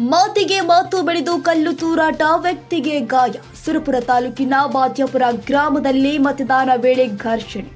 ಮಾತಿಗೆ ಮಾತು ಬೆಳೆದು ಕಲ್ಲು ತೂರಾಟ, ವ್ಯಕ್ತಿಗೆ ಗಾಯ. ಸುರಪುರ ತಾಲೂಕಿನ ಬಾದ್ಯಪುರ ಗ್ರಾಮದಲ್ಲಿ ಮತದಾನ ವೇಳೆ ಘರ್ಷಣೆ.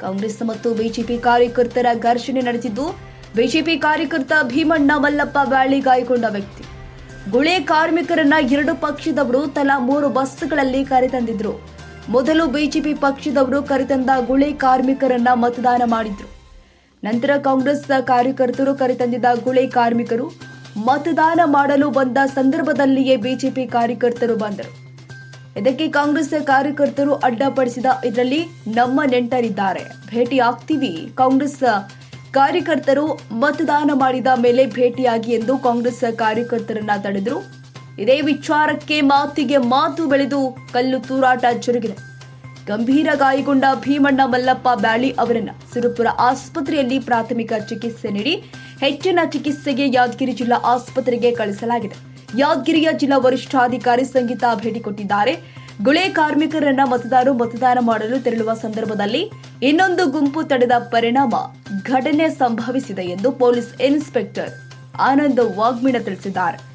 ಕಾಂಗ್ರೆಸ್ ಮತ್ತು ಬಿಜೆಪಿ ಕಾರ್ಯಕರ್ತರ ಘರ್ಷಣೆ ನಡೆದಿದ್ದು, ಬಿಜೆಪಿ ಕಾರ್ಯಕರ್ತ ಭೀಮಣ್ಣ ಮಲ್ಲಪ್ಪ ಬ್ಯಾಳಿ ಗಾಯಗೊಂಡ ವ್ಯಕ್ತಿ. ಗುಳೆ ಕಾರ್ಮಿಕರನ್ನ ಎರಡು ಪಕ್ಷದವರು ತಲಾ ಮೂರು ಬಸ್ಗಳಲ್ಲಿ ಕರೆತಂದಿದ್ರು. ಮೊದಲು ಬಿಜೆಪಿ ಪಕ್ಷದವರು ಕರೆತಂದ ಗುಳೆ ಕಾರ್ಮಿಕರನ್ನ ಮತದಾನ ಮಾಡಿದ್ರು. ನಂತರ ಕಾಂಗ್ರೆಸ್ ಕಾರ್ಯಕರ್ತರು ಕರೆತಂದಿದ್ದ ಗುಳೆ ಕಾರ್ಮಿಕರು ಮತದಾನ ಮಾಡಲು ಬಂದ ಸಂದರ್ಭದಲ್ಲಿಯೇ ಬಿಜೆಪಿ ಕಾರ್ಯಕರ್ತರು ಬಂದರು. ಇದಕ್ಕೆ ಕಾಂಗ್ರೆಸ್ ಕಾರ್ಯಕರ್ತರು ಅಡ್ಡಪಡಿಸಿದ ಇದರಲ್ಲಿ ನಮ್ಮ ನೆಂಟರಿದ್ದಾರೆ. ಭೇಟಿ ಆಗ್ತೀವಿ. ಕಾಂಗ್ರೆಸ್ ಕಾರ್ಯಕರ್ತರು ಮತದಾನ ಮಾಡಿದ ಮೇಲೆ ಭೇಟಿಯಾಗಿ ಎಂದು ಕಾಂಗ್ರೆಸ್ ಕಾರ್ಯಕರ್ತರನ್ನ ತಡೆದರು. ಇದೇ ವಿಚಾರಕ್ಕೆ ಮಾತಿಗೆ ಮಾತು ಬೆಳೆದು ಕಲ್ಲು ತೂರಾಟ ಜರುಗಿದೆ. ಗಂಭೀರ ಗಾಯಗೊಂಡ ಭೀಮಣ್ಣ ಮಲ್ಲಪ್ಪ ಬ್ಯಾಳಿ ಅವರನ್ನು ಸಿರುಪುರ ಆಸ್ಪತ್ರೆಯಲ್ಲಿ ಪ್ರಾಥಮಿಕ ಚಿಕಿತ್ಸೆ ನೀಡಿ ಹೆಚ್ಚಿನ ಚಿಕಿತ್ಸೆಗೆ ಯಾದಗಿರಿ ಜಿಲ್ಲಾ ಆಸ್ಪತ್ರೆಗೆ ಕಳಿಸಲಾಗಿದೆ. ಯಾದಗಿರಿಯ ಜಿಲ್ಲಾ ವರಿಷ್ಠಾಧಿಕಾರಿ ಸಂಗೀತಾ ಭೇಟಿ ಕೊಟ್ಟಿದ್ದಾರೆ. ಗುಳೆ ಕಾರ್ಮಿಕರನ್ನ ಮತದಾರರು ಮತದಾನ ಮಾಡಲು ತೆರಳುವ ಸಂದರ್ಭದಲ್ಲಿ ಇನ್ನೊಂದು ಗುಂಪು ತಡೆದ ಪರಿಣಾಮ ಘಟನೆ ಸಂಭವಿಸಿದೆ ಎಂದು ಪೊಲೀಸ್ ಇನ್ಸ್ಪೆಕ್ಟರ್ ಆನಂದ್ ವಾಗ್ಮಿಣ ತಿಳಿಸಿದ್ದಾರೆ.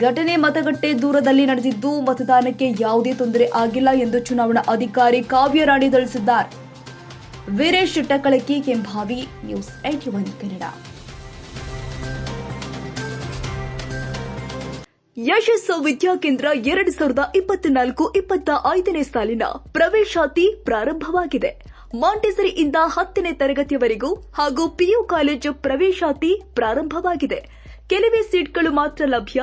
ಘಟನೆ ಮತಗಟ್ಟೆ ದೂರದಲ್ಲಿ ನಡೆದಿದ್ದು ಮತದಾನಕ್ಕೆ ಯಾವುದೇ ತೊಂದರೆ ಆಗಿಲ್ಲ ಎಂದು ಚುನಾವಣಾ ಅಧಿಕಾರಿ ಕಾವ್ಯರಾಣಿ ತಿಳಿಸಿದ್ದಾರೆ. Veeresh Takalaki, Kembhavi, news eighty one Kannada. ಯಶಸ್ಸು ವಿದ್ಯಾಕೇಂದ್ರ ಎರಡು ಸಾವಿರದ ಇಪ್ಪತ್ನಾಲ್ಕು ಇಪ್ಪತ್ತ ಐದನೇ ಸಾಲಿನ ಪ್ರವೇಶಾತಿ ಪ್ರಾರಂಭವಾಗಿದೆ. ಮಾಂಟೆಸರಿಯಿಂದ ಹತ್ತನೇ ತರಗತಿಯವರೆಗೂ ಹಾಗೂ ಪಿಯು ಕಾಲೇಜು ಪ್ರವೇಶಾತಿ ಪ್ರಾರಂಭವಾಗಿದೆ. ಕೆಲವೇ ಸೀಟ್ಗಳು ಮಾತ್ರ ಲಭ್ಯ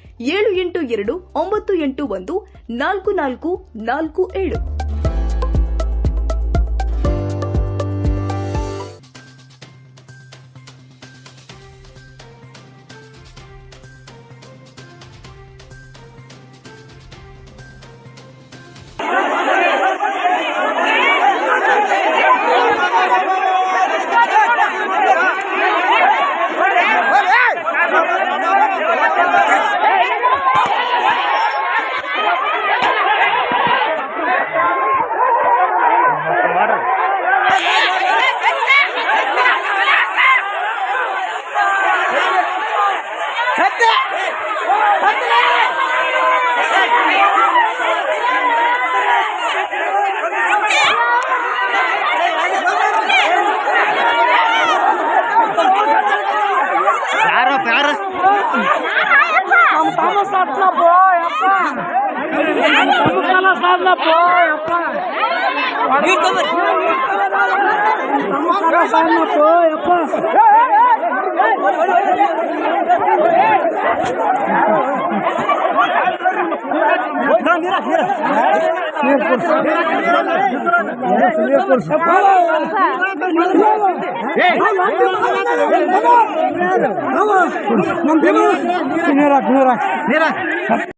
ಏಳು ಎಂಟು ಎರಡು ಒಂಬತ್ತು ಎಂಟು ಒಂದು ನಾಲ್ಕು ನಾಲ್ಕು ನಾಲ್ಕು ಏಳು. সামনে পড় আপা মিউট কর আমার সামনে পড় আপা রাখ রাখ